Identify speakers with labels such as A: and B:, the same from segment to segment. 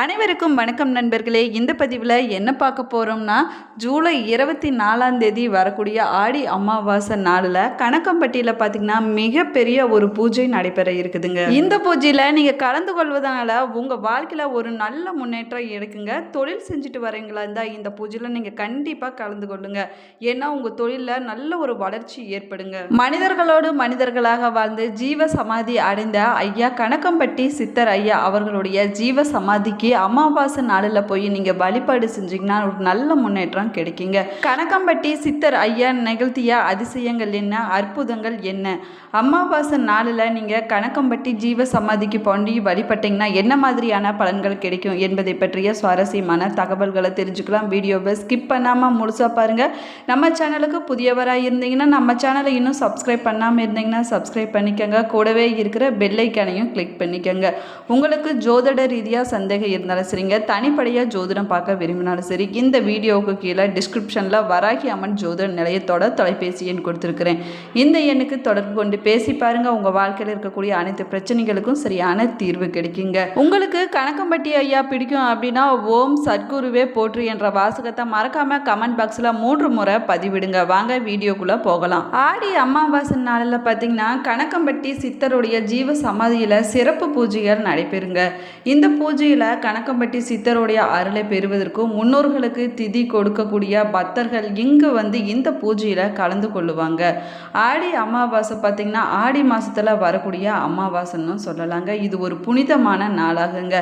A: அனைவருக்கும் வணக்கம் நண்பர்களே. இந்த பதிவில் என்ன பார்க்க போகிறோம்னா ஜூலை இருபத்தி நாலாம் தேதி வரக்கூடிய ஆடி அமாவாசை நாளில் கணக்கம்பட்டியில் பார்த்தீங்கன்னா மிகப்பெரிய ஒரு பூஜை நடைபெற இருக்குதுங்க. இந்த பூஜையில் நீங்கள் கலந்து கொள்வதனால உங்கள் வாழ்க்கையில் ஒரு நல்ல முன்னேற்றம் எடுக்குங்க. தொழில் செஞ்சுட்டு வரீங்களா இருந்தால் இந்த பூஜையில் நீங்கள் கண்டிப்பாக கலந்து கொள்ளுங்க. ஏன்னா உங்கள் தொழிலில் நல்ல ஒரு வளர்ச்சி ஏற்படுங்க. மனிதர்களோடு மனிதர்களாக வாழ்ந்து ஜீவ சமாதி அடைந்த ஐயா கணக்கம்பட்டி சித்தர் ஐயா அவர்களுடைய ஜீவ சமாதிக்கு அமாவாசை நாளில் போய் நீங்கள் வழிபாடு செஞ்சீங்கன்னா ஒரு நல்ல முன்னேற்றம் கிடைக்குங்க. கணக்கம்பட்டி சித்தர் ஐயா நிகழ்த்திய அதிசயங்கள் என்ன? அற்புதங்கள் என்ன? அமாவாசை நாளில் நீங்கள் கணக்கம்பட்டி ஜீவ சமாதிக்கு போண்டி வழிபட்டிங்கன்னா என்ன மாதிரியான பலன்கள் கிடைக்கும் என்பதை பற்றிய சுவாரஸ்யமான தகவல்களை தெரிஞ்சுக்கலாம். வீடியோவை ஸ்கிப் பண்ணாமல் முழுசாக பாருங்கள் நம்ம சேனலுக்கு புதியவராக இருந்தீங்கன்னா நம்ம சேனலை இன்னும் சப்ஸ்கிரைப் பண்ணாமல் இருந்தீங்கன்னா சப்ஸ்கிரைப் பண்ணிக்கோங்க. கூடவே இருக்கிற பெல்லைக்கானையும் கிளிக் பண்ணிக்கோங்க. உங்களுக்கு ஜோதிட ரீதியாக சந்தேகம் இருந்தாலும் சரிங்க. தனிப்படையாக ஜோதிடம் பார்க்க விரும்பினாலும் சரி இந்த வீடியோவுக்கு கீழே டிஸ்கிரிப்ஷனில் வராகி அம்மன் ஜோதிட நிலையத்தோட தொலைபேசி எண் கொடுத்துருக்குறேன். இந்த எண்ணுக்கு தொடர்பு கொண்டு பேசி பாருங்கள் உங்கள் வாழ்க்கையில் இருக்கக்கூடிய அனைத்து பிரச்சனைகளுக்கும் சரியான தீர்வு கிடைக்குங்க. உங்களுக்கு கணக்கம்பட்டி ஐயா பிடிக்கும் அப்படின்னா ஓம் சத்குருவே போற்று என்ற வாசகத்தை மறக்காமல் கமெண்ட் பாக்ஸில் மூன்று முறை பதிவிடுங்க. வாங்க வீடியோக்குள்ளே போகலாம். ஆடி அமாவாசை நாளில் பார்த்தீங்கன்னா கணக்கம்பட்டி சித்தருடைய ஜீவ சமாதியில் சிறப்பு பூஜைகள் நடைபெறுங்க. இந்த பூஜையில் கணக்கம்பட்டி சித்தருடைய அருளை பெறுவதற்கும் முன்னோர்களுக்கு திதி கொடுக்கக்கூடிய பக்தர்கள் இங்கு வந்து இந்த பூஜையில் கலந்து கொள்ளுவாங்க. ஆடி அமாவாசை பார்த்திங்கன்னா ஆடி மாதத்தில் வரக்கூடிய அமாவாசைன்னு சொல்லலாங்க. இது ஒரு புனிதமான நாளாகுங்க.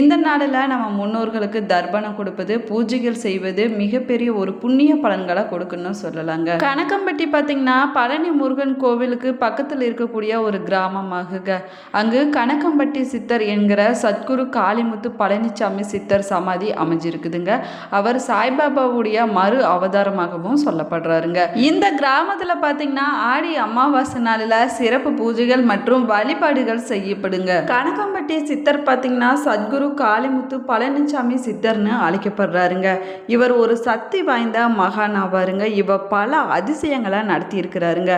A: இந்த நாளில் நம்ம முன்னோர்களுக்கு தர்ப்பணம் கொடுப்பது பூஜைகள் செய்வது மிகப்பெரிய ஒரு புண்ணிய பலன்களை கொடுக்குன்னு சொல்லலாங்க. கணக்கம்பட்டி பார்த்திங்கன்னா பழனி முருகன் கோவிலுக்கு பக்கத்தில் இருக்கக்கூடிய ஒரு கிராமமாகுங்க. அங்கு கணக்கம்பட்டி சித்தர் என்கிற சத்குரு காளிமுத்து பழனிசாமி சித்தர் சமாதி அமைஞ்சிருக்குதுங்க. அவர் சாய்பாபாவுடைய மறு அவதாரமாகவும் சொல்லப்படுறாருங்க. இந்த கிராமத்தில் பார்த்தீங்கன்னா ஆடி அமாவாசை நாளில் சிறப்பு பூஜைகள் மற்றும் வழிபாடுகள் செய்யப்படுங்க. கனகம்பட்டி சித்தர் பார்த்தீங்கன்னா சத்குரு காளிமுத்து பழனிசாமி சித்தர்னு அழைக்கப்படுறாருங்க. இவர் ஒரு சக்தி வாய்ந்த மகான் ஆவாருங்க. இவர் பல அதிசயங்களை நடத்தி இருக்கிறாருங்க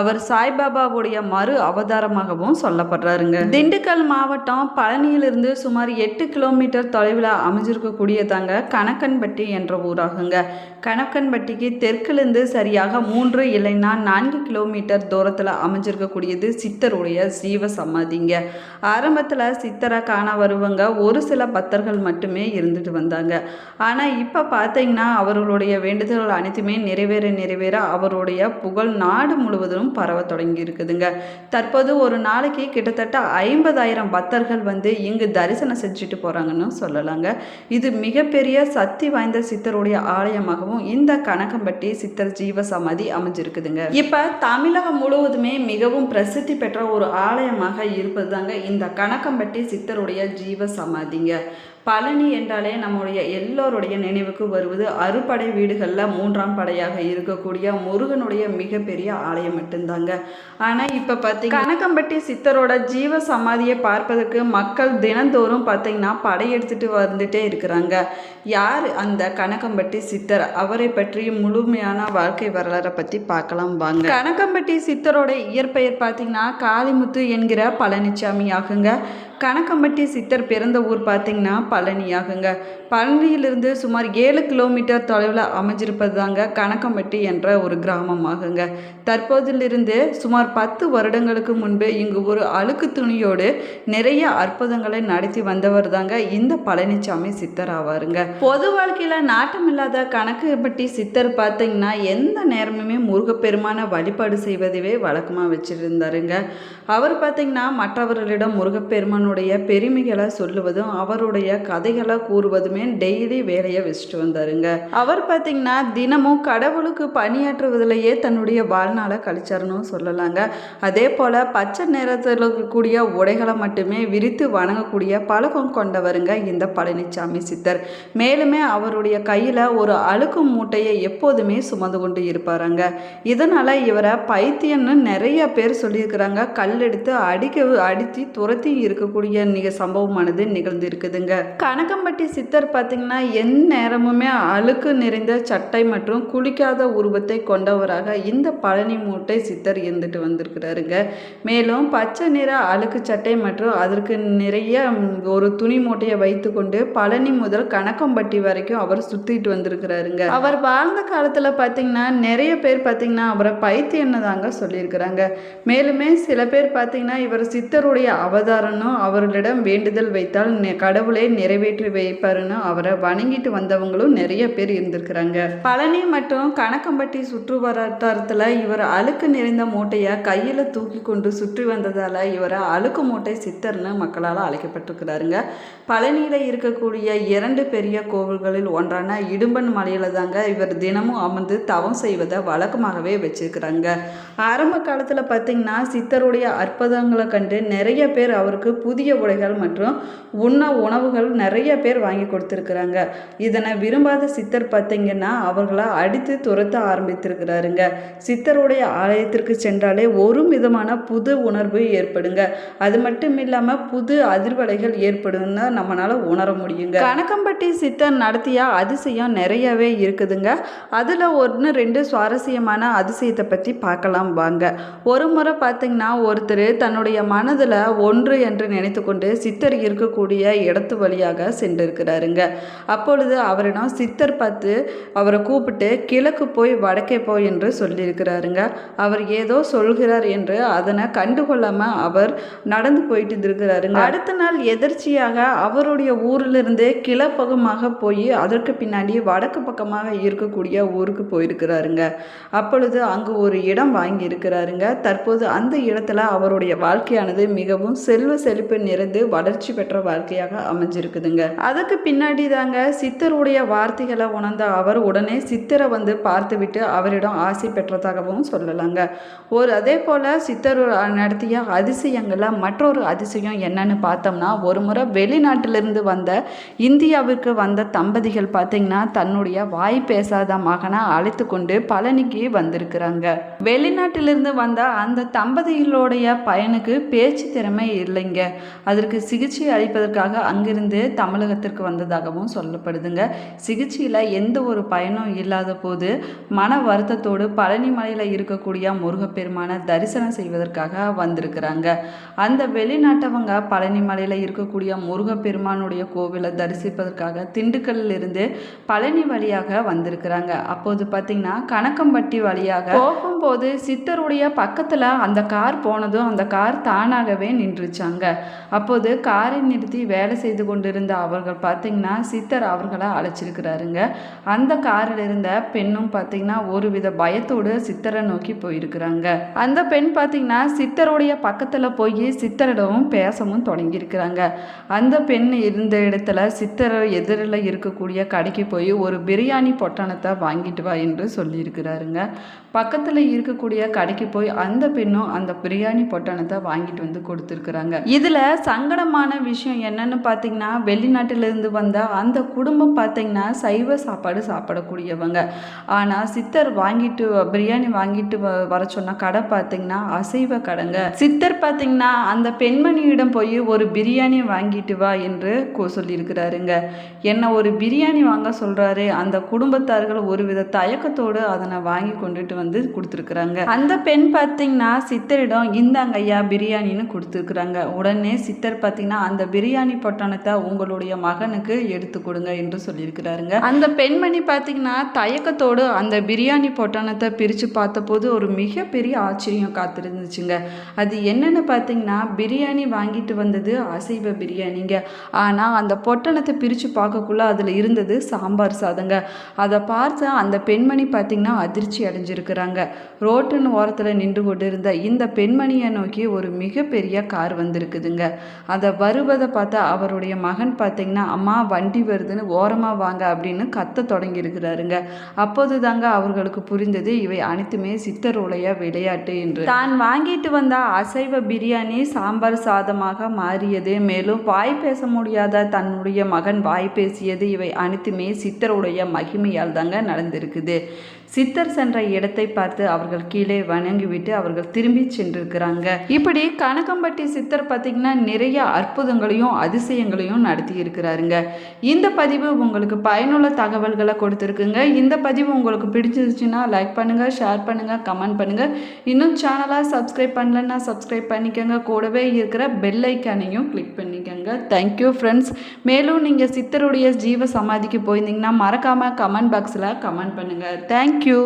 A: அவர் சாய்பாபாவுடைய மறு அவதாரமாகவும் சொல்லப்படுறாருங்க. திண்டுக்கல் மாவட்டம் பழனியிலிருந்து சுமார் எட்டு கிலோ கிலோமீட்டர் தொலைவில் அமைஞ்சிருக்கக்கூடியதாங்க கணக்கன்பட்டி என்ற ஊராகுங்க. கணக்கன்பட்டிக்கு தெற்குலேருந்து சரியாக மூன்று இல்லைன்னா நான்கு கிலோமீட்டர் தூரத்தில் அமைஞ்சிருக்கக்கூடியது சித்தருடைய ஜீவ சமாதிங்க. ஆரம்பத்தில் சித்தரை காண வருவங்க. ஒரு சில பக்தர்கள் மட்டுமே இருந்துட்டு வந்தாங்க. ஆனால் இப்போ பார்த்தீங்கன்னா அவர்களுடைய வேண்டுதல்கள் அனைத்துமே நிறைவேற நிறைவேற அவருடைய புகழ் நாடு முழுவதும் பரவ தொடங்கி இருக்குதுங்க தற்போது ஒரு நாளைக்கு கிட்டத்தட்ட ஐம்பதாயிரம் பக்தர்கள் வந்து இங்கு தரிசனம் செஞ்சுட்டு போகிறாங்கன்னு சொல்லலாங்க. இது மிகப்பெரிய சக்தி வாய்ந்த சித்தருடைய ஆலயமாகவும் இந்த கனகம்பட்டி சித்தர் ஜீவ சமாதி அமைஞ்சிருக்குதுங்க. இப்போ தமிழகம் முழுவதுமே மிகவும் பிரசித்தி பெற்ற ஒரு ஆலயமாக இருப்பது தாங்க இந்த கனகம்பட்டி சித்தருடைய ஜீவ சமாதிங்க பழனி என்றாலே நம்முடைய எல்லோருடைய நினைவுக்கு வருவது அறுபடை வீடுகளில் மூன்றாம் படையாக இருக்கக்கூடிய முருகனுடைய மிகப்பெரிய ஆலயம் மட்டும்தாங்க. ஆனால் இப்போ பார்த்தீங்க கனகம்பட்டி சித்தரோட ஜீவ சமாதியை பார்ப்பதற்கு மக்கள் தினந்தோறும் பார்த்தீங்கன்னா படையெடுத்துட்டு வந்துட்டே இருக்கிறாங்க. யார் அந்த கனகம்பட்டி சித்தர்? அவரை பற்றி முழுமையான வாழ்க்கை வரலாறை பற்றி பார்க்கலாம் வாங்க. கனகம்பட்டி சித்தரோட இயற்பெயர் பார்த்தீங்கன்னா காளிமுத்து என்கிற பழனிசாமி ஆகுங்க கணக்கம்பட்டி சித்தர் பிறந்த ஊர் பார்த்திங்கன்னா பழனி ஆகுங்க பழனியிலிருந்து சுமார் ஏழு கிலோமீட்டர் தொலைவில் அமைஞ்சிருப்பது தாங்க கணக்கம்பட்டி என்ற ஒரு கிராமம் ஆகுங்க தற்போதிலிருந்து சுமார் பத்து வருடங்களுக்கு முன்பு இங்கு ஒரு அழுக்கு துணியோடு நிறைய அற்புதங்களை நடத்தி வந்தவர் தாங்க இந்த பழனிசாமி சித்தர் ஆவாருங்க. பொது வாழ்க்கையில் நாட்டமில்லாத கணக்கம்பட்டி சித்தர் பார்த்திங்கன்னா எந்த நேரமுமே முருகப்பெருமான வழிபாடு செய்வதவே வழக்கமாக வச்சிருந்தாருங்க. அவர் பார்த்திங்கன்னா மற்றவர்களிடம் தன்னுடைய பெருமைகளை சொல்லுவதும் அவருடைய கதைகளை கூறுவதுமே டெய்லி வேலையை வச்சுட்டு வந்தாருங்க. அவர் பார்த்தீங்கன்னா தினமும் கடவுளுக்கு பணியாற்றுவதிலேயே தன்னுடைய வாழ்நாளை கழிச்சாருன்னு சொல்லலாங்க. அதே போல் பச்சை நிறத்தில் இருக்கக்கூடிய உடைகளை மட்டுமே விரித்து வணங்கக்கூடிய பழக்கம் கொண்டவருங்க இந்த பழனிசாமி சித்தர். மேலுமே அவருடைய கையில் ஒரு அழுக்கு மூட்டையை எப்போதுமே சுமந்து கொண்டு இருப்பாருங்க. இதனால் இவரை பைத்தியம்னு நிறைய பேர் சொல்லியிருக்கிறாங்க. கல்லெடுத்து அடிக்க அடித்து துரத்தி இருக்கக்கூடிய இருக்கக்கூடிய நிக சம்பவமானது நிகழ்ந்திருக்குதுங்க. கனகம்பட்டி சித்தர் பார்த்தீங்கன்னா எந் நேரமுமே அழுக்கு நிறைந்த சட்டை மற்றும் குளிக்காத உருவத்தை கொண்டவராக இந்த பழனி மூட்டை சித்தர் இருந்துட்டு வந்திருக்கிறாருங்க. மேலும் பச்சை நிற அழுக்கு சட்டை மற்றும் அதற்கு நிறைய ஒரு துணி மூட்டையை வைத்துக்கொண்டு பழனி முதல் கணக்கம்பட்டி வரைக்கும் அவர் சுத்திட்டு வந்திருக்கிறாருங்க. அவர் வாழ்ந்த காலத்தில் பார்த்தீங்கன்னா நிறைய பேர் பார்த்தீங்கன்னா அவரை பைத்தியன்னு தாங்க சொல்லியிருக்கிறாங்க. மேலுமே சில பேர் பார்த்தீங்கன்னா இவர் சித்தருடைய அவதாரம்னு அவர்களிடம் வேண்டுதல் வைத்தால் கடவுளை நிறைவேற்றி வைப்பாருன்னு அவரை வணங்கிட்டு வந்தவங்களும் நிறைய பேர் இருந்திருக்கிறாங்க. பழனி மற்றும் கணக்கம்பட்டி சுற்று வட்டாரத்தில் இவர் அழுக்கு நிறைந்த மூட்டையை கையில் தூக்கி கொண்டு சுற்றி வந்ததால் இவரை அழுக்கு மூட்டை சித்தர்னு மக்களால் அழைக்கப்பட்டிருக்கிறாருங்க. பழனியில் இருக்கக்கூடிய இரண்டு பெரிய கோவில்களில் ஒன்றான இடும்பன் மலையில் தாங்க இவர் தினமும் அமர்ந்து தவம் செய்வதை வழக்கமாகவே வச்சிருக்கிறாங்க. ஆரம்ப காலத்தில் பார்த்தீங்கன்னா சித்தருடைய அற்புதங்களை கண்டு நிறைய பேர் அவருக்கு புதிய உடைகள் மற்றும் உண்ண உணவுகள் நிறைய பேர் வாங்கி கொடுத்துருக்குறாங்க. இதனை விரும்பாத சித்தர் பார்த்திங்கன்னா அவர்களை அடித்து துரத்த ஆரம்பித்திருக்கிறாருங்க. சித்தருடைய ஆலயத்திற்கு சென்றாலே ஒரு விதமான புது உணர்வு ஏற்படுங்க. அது மட்டும் இல்லாமல் புது அதிர்வலைகள் ஏற்படும்னு நம்மளால் உணர முடியுங்க. கணக்கம்பட்டி சித்தர் நடத்திய அதிசயம் நிறையவே இருக்குதுங்க. அதில் ஒன்று ரெண்டு சுவாரஸ்யமான அதிசயத்தை பற்றி பார்க்கலாம். வாங்க ஒரு முறை பார்த்தீங்கன்னா ஒருத்தர் தன்னுடைய மனதில் ஒன்று என்று நினைத்து கொண்டு சித்தர் இருக்கக்கூடிய இடத்து வழியாக சென்றிருக்கிறாருங்க. அப்பொழுது அவரிடம் சித்தர் பார்த்து அவரை கூப்பிட்டு கிழக்கு போய் வடக்கே போய் என்று சொல்லியிருக்கிறாருங்க. அவர் ஏதோ சொல்கிறார் என்று அதனை கண்டுகொள்ளாமல் அவர் நடந்து போயிட்டு இருக்கிறாருங்க அடுத்த நாள் எதிர்ச்சியாக அவருடைய ஊரிலிருந்து கிளப்பகமாக போய் அதற்கு பின்னாடி வடக்கு பக்கமாக இருக்கக்கூடிய ஊருக்கு போயிருக்கிறாருங்க. அப்பொழுது அங்கு ஒரு இடம் வாங்கி இருக்கிறாருங்க தற்போது அந்த இடத்துல அவருடைய வாழ்க்கையானது மிகவும் செல்வ செழிப்பு நிறைந்து வளர்ச்சி பெற்ற வாழ்க்கையாக அமைஞ்சிருக்குதுங்க. அதுக்கு பின்னாடி தாங்க சித்தருடைய வார்த்தைகளை உணர்ந்த அவர் உடனே சித்தரை வந்து பார்த்துவிட்டு அவரிடம் ஆசை பெற்றதாகவும் சொல்லலாங்க. ஒரு அதே போல் சித்தர் நடத்திய அதிசயங்களில் மற்றொரு அதிசயம் என்னன்னு பார்த்தோம்னா ஒரு முறை வெளிநாட்டிலிருந்து வந்த இந்தியாவிற்கு வந்த தம்பதிகள் பார்த்தீங்கன்னா தன்னுடைய வாய் பேசாத மகனை அழைத்து கொண்டு பழனிக்கு வந்திருக்கிறாங்க. வெளிநாட்டிலிருந்து வந்த அந்த தம்பதிகளுடைய பையனுக்கு பேச்சு திறமை இல்லைங்க. அதற்கு சிகிச்சை அளிப்பதற்காக அங்கிருந்து தமிழகத்திற்கு வந்ததாகவும் சொல்லப்படுதுங்க. சிகிச்சையில் எந்த ஒரு பயனும் இல்லாத போது மன வருத்தத்தோடு பழனிமலையில் இருக்கக்கூடிய முருகப்பெருமானை தரிசனம் செய்வதற்காக வந்திருக்கிறாங்க. அந்த வெளிநாட்டவங்க பழனிமலையில் இருக்கக்கூடிய முருகப்பெருமானுடைய கோவிலை தரிசிப்பதற்காக திண்டுக்கல்லிருந்து பழனி வழியாக வந்திருக்கிறாங்க. அப்போது பார்த்தீங்கன்னா கணக்கம்பட்டி வழியாக போகும்போது சித்தருடைய பக்கத்தில் அந்த கார் போனதும் அந்த கார் தானாகவே நின்றுச்சாங்க. அப்போது காரை நிறுத்தி வேலை செய்து கொண்டிருந்த அவர்கள் பார்த்தீங்கன்னா சித்தர் அவர்களை அழைச்சிருக்கிறாருங்க. அந்த காரில் இருந்த பெண்ணும் பார்த்தீங்கன்னா ஒருவித பயத்தோடு சித்தரை நோக்கி போயிருக்கிறாங்க. அந்த பெண் பார்த்தீங்கன்னா சித்தருடைய பக்கத்தில் போய் சித்தரிடமும் பேசவும் தொடங்கியிருக்கிறாங்க. அந்த பெண் இருந்த இடத்துல சித்தர் எதிரில் இருக்கக்கூடிய கடைக்கு போய் ஒரு பிரியாணி பொட்டணத்தை வாங்கிட்டு வா என்று சொல்லியிருக்கிறாருங்க. பக்கத்தில் இருக்கக்கூடிய கடைக்கு போய் அந்த பெண்ணும் அந்த பிரியாணி பொட்டணத்தை வாங்கிட்டு வந்து கொடுத்துருக்குறாங்க. இதில் சங்கடமான விஷயம் என்னன்னு பார்த்தீங்கன்னா வெளிநாட்டிலிருந்து வந்த அந்த குடும்பம் பார்த்தீங்கன்னா சைவ சாப்பாடு சாப்பிடக்கூடியவங்க. ஆனால் சித்தர் வாங்கிட்டு பிரியாணி வாங்கிட்டு வ- வர சொன்ன கடை பார்த்தீங்கன்னா அசைவ கடைங்க. சித்தர் பார்த்தீங்கன்னா அந்த பெண்மணியிடம் போய் ஒரு பிரியாணி வாங்கிட்டு வா என்று கொ- சொல்லியிருக்கிறாருங்க. என்ன ஒரு பிரியாணி வாங்க சொல்றாரு அந்த குடும்பத்தார்கள் ஒருவித தயக்கத்தோடு அதனை வாங்கி கொண்டுட்டு வந்து கொடுத்துருக்குறாங்க. அந்த பெண் பார்த்தீங்கன்னா சித்தரிடம் இந்தாங்க ஐயா பிரியாணின்னு கொடுத்துருக்குறாங்க. உடனே சித்தர் பார்த்தீங்கன்னா அந்த பிரியாணி பொட்டணத்தை உங்களுடைய மகனுக்கு எடுத்து கொடுங்க என்று சொல்லியிருக்கிறாருங்க. அந்த பெண்மணி பார்த்தீங்கன்னா தயக்கத்தோடு அந்த பிரியாணி பொட்டணத்தை பிரித்து பார்த்தபோது ஒரு மிகப்பெரிய ஆச்சரியம் காத்திருந்துச்சுங்க. அது என்னென்னு பார்த்தீங்கன்னா பிரியாணி வாங்கிட்டு வந்தது அசைவ பிரியாணிங்க. ஆனால் அந்த பொட்டணத்தை பிரித்து பார்க்கக்குள்ள அதில் இருந்தது சாம்பார் சாதங்க. அதை பார்த்து அந்த பெண்மணி பார்த்தீங்கன்னா அதிர்ச்சி அடைஞ்சிருக்கிறாங்க. ரோட்டின் ஓரத்தில் நின்று கொண்டு இருந்த இந்த பெண்மணியை நோக்கி ஒரு மிகப்பெரிய கார் வந்திருக்குதுங்க. அதை வருவதை பார்த்தா அவருடைய மகன் பார்த்தீங்கன்னா அம்மா வண்டி வருதுன்னு ஓரமாக வாங்க அப்படின்னு கத்த தொடங்கியிருக்கிறாருங்க. அப்போது தாங்க அவர்களுக்கு புரிந்தது இவை அனைத்துமே சித்தருடைய விளையாட்டு என்று. தான் வாங்கிட்டு வந்த அசைவ பிரியாணி சாம்பார் சாதமாக மாறியது. மேலும் வாய் பேச முடியாத தன்னுடைய மகன் வாய் பேசியது இவை அனைத்துமே சித்தருடைய மகிமையால் தாங்க நடந்திருக்குது. சித்தர் சென்ற இடத்தை பார்த்து அவர்கள் கீழே வணங்கிவிட்டு அவர்கள் திரும்பி சென்றிருக்கிறாங்க. இப்படி கனகம்பட்டி சித்தர் பார்த்திங்கன்னா நிறைய அற்புதங்களையும் அதிசயங்களையும் நடத்தி இருக்கிறாருங்க இந்த பதிவு உங்களுக்கு பயனுள்ள தகவல்களை கொடுத்துருக்குங்க. இந்த பதிவு உங்களுக்கு பிடிச்சிருச்சுன்னா லைக் பண்ணுங்கள் ஷேர் பண்ணுங்கள் கமெண்ட் பண்ணுங்கள் இன்னும் சேனலாக சப்ஸ்கிரைப் பண்ணலன்னா சப்ஸ்கிரைப் பண்ணிக்கோங்க. கூடவே இருக்கிற பெல் ஐக்கானையும் கிளிக் பண்ணிக்கோங்க. தேங்க்யூ ஃப்ரெண்ட்ஸ் மேலும் நீங்கள் சித்தருடைய ஜீவ சமாதிக்கு போயிருந்தீங்கன்னா மறக்காமல் கமெண்ட் பாக்ஸில் கமெண்ட் பண்ணுங்கள் தேங்க்யூ